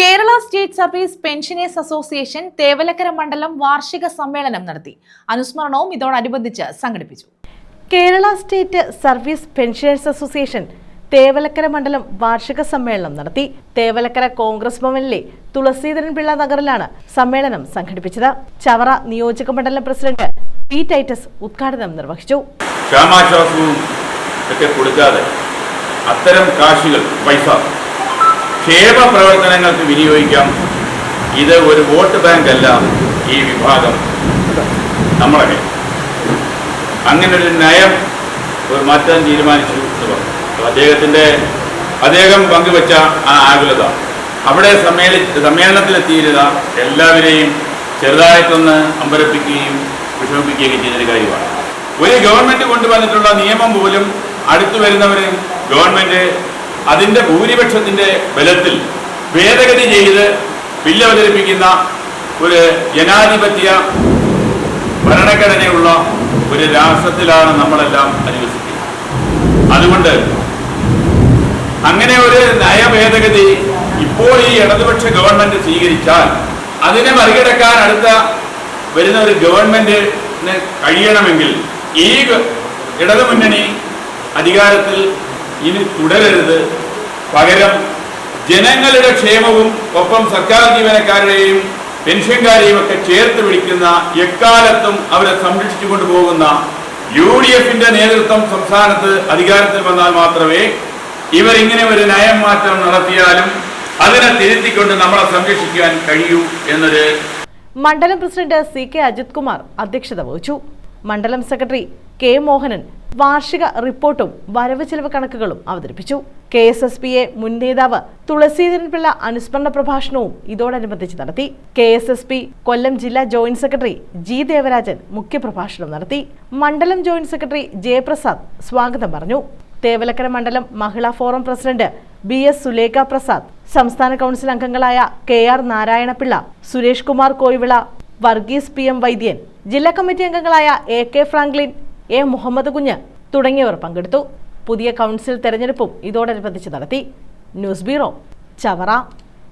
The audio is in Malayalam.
Kerala state service pensioners association Thevalakkara മണ്ഡലം വാർഷിക സമ്മേളനം നടത്തി. അനുസ്മരണവും ഇതോടനുബന്ധിച്ച് സംഘടിപ്പിച്ചു. Kerala state service pensioners association Thevalakkara മണ്ഡലം വാർഷിക സമ്മേളനം നടത്തി. തേവലക്കര കോൺഗ്രസ് ഭവനിലെ തുളസീധരൻ പിള്ള നഗറിലാണ് സമ്മേളനം സംഘടിപ്പിച്ചത്. ചവറ നിയോജക മണ്ഡലം പ്രസിഡന്റ് പി ടൈറ്റസ് ഉദ്ഘാടനം നിർവഹിച്ചു. ക്ഷാമാശ്വാസവും ഒക്കെ കൊടുക്കാതെ അത്തരം കാശുകൾ പൈസ ക്ഷേമ പ്രവർത്തനങ്ങൾക്ക് വിനിയോഗിക്കാം. ഇത് ഒരു വോട്ട് ബാങ്ക് അല്ല ഈ വിഭാഗം. നമ്മളെ അങ്ങനെ ഒരു നയം മാറ്റാൻ തീരുമാനിച്ചു എന്ന് പറഞ്ഞു. അദ്ദേഹത്തിന്റെ അദ്ദേഹം പങ്കുവച്ച ആ ആകുലത. അവിടെ സമ്മേളി സമ്മേളനത്തിലെത്തിയിരുന്ന എല്ലാവരെയും ചെറുതായിട്ടൊന്ന് അമ്പരപ്പിക്കുകയും വിഷമിപ്പിക്കുകയും ചെയ്തൊരു കാര്യമാണ്. ഒരു ഗവൺമെന്റ് കൊണ്ടുവന്നിട്ടുള്ള നിയമം പോലും അടുത്തു വരുന്നവരെ ഗവൺമെന്റ് അതിന്റെ ഭൂരിപക്ഷത്തിന്റെ ബലത്തിൽ ഭേദഗതി ചെയ്ത് ബില്ല് അവതരിപ്പിക്കുന്ന ഒരു ജനാധിപത്യ ഭരണഘടനയുള്ള ഒരു രാഷ്ട്രത്തിലാണ് നമ്മളെല്ലാം അധിവസിക്കുന്നത്. അതുകൊണ്ട് അങ്ങനെ ഒരു നയഭേദഗതി ഇപ്പോൾ ഈ ഇടതുപക്ഷ ഗവൺമെന്റ് സ്വീകരിച്ചാൽ അതിനെ മറികടക്കാൻ അടുത്ത വരുന്ന ഒരു ഗവൺമെന്റിന് കഴിയണമെങ്കിൽ ഈ ഇടതുമുന്നണി അധികാരത്തിൽ ഇനി തുടരരുത്. പകരം ജനങ്ങളുടെ ക്ഷേമവും ഒപ്പം സർക്കാർ ജീവനക്കാരുടെയും പെൻഷൻകാരെയും ഒക്കെ ചേർത്ത് പിടിക്കുന്ന എക്കാലത്തും അവരെ സംരക്ഷിച്ചു കൊണ്ടുപോകുന്ന യു ഡി എഫിന്റെ നേതൃത്വം സംസ്ഥാനത്ത് അധികാരത്തിൽ വന്നാൽ മാത്രമേ ഇവരിങ്ങനെ ഒരു നയം മാറ്റം നടത്തിയാലും അതിനെ തിരുത്തിക്കൊണ്ട് നമ്മളെ സംരക്ഷിക്കാൻ കഴിയൂ എന്നൊരു മണ്ഡലം president C K Ajith Kumar അധ്യക്ഷത വഹിച്ചു. മണ്ഡലം സെക്രട്ടറി കെ മോഹനൻ വാർഷിക റിപ്പോർട്ടും വരവ് ചെലവ് കണക്കുകളും അവതരിപ്പിച്ചു. K S S P A മുൻ നേതാവ് തുളസീധരൻ പിള്ള അനുസ്മരണ പ്രഭാഷണവും ഇതോടനുബന്ധിച്ച് നടത്തി. K S S P Kollam ജില്ലാ ജോയിന്റ് സെക്രട്ടറി ജി ദേവരാജൻ മുഖ്യപ്രഭാഷണം നടത്തി. മണ്ഡലം ജോയിന്റ് സെക്രട്ടറി ജയപ്രസാദ് സ്വാഗതം പറഞ്ഞു. തേവലക്കര മണ്ഡലം മഹിളാ forum president B S Sulekha Prasad സംസ്ഥാന കൗൺസിൽ അംഗങ്ങളായ K R Narayanapillai Suresh Kumar Koyivila Varghese P M Vaidyan ജില്ലാ കമ്മിറ്റി അംഗങ്ങളായ A K Franklin A Muhammad Kunju തുടങ്ങിയവർ പങ്കെടുത്തു. പുതിയ കൗൺസിൽ തെരഞ്ഞെടുപ്പും ഇതോടനുബന്ധിച്ച് നടത്തി. News bureau Chavara.